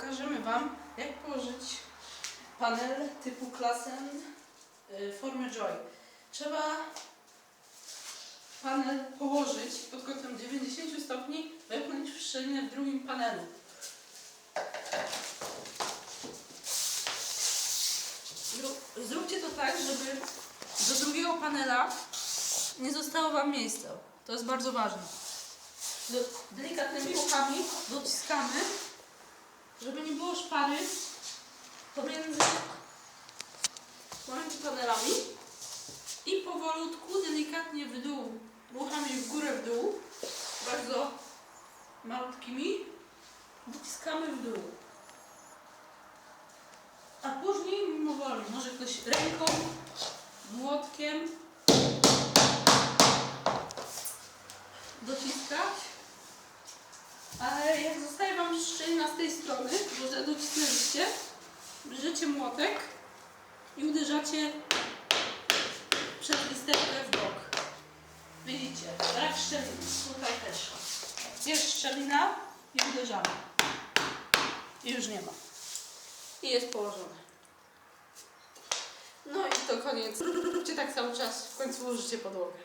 pokażemy Wam, jak położyć panel typu Klassen y, formy Joy. Trzeba panel położyć pod kątem 90 stopni, wepchnąć w szczelinę w drugim panelu. Zrób- Zróbcie to tak, żeby do drugiego panela nie zostało Wam miejsca. To jest bardzo ważne. Delikatnymi ruchami dociskamy, żeby nie było szpary pomiędzy pomiędzy panelami i powolutku, delikatnie w dół, ruchami w górę, w dół, bardzo malutkimi, dociskamy w dół. A później mimowolnie, może ktoś ręką, młotkiem dociskać. Ale jak zostaje Wam docisnęliście, bierzecie młotek i uderzacie przez listewkę w bok. Widzicie, brak szczeliny. Tutaj też. Jest szczelina i uderzamy. I już nie ma. I jest położone. No i to koniec. Róbcie tak cały czas, w końcu użycie podłogę.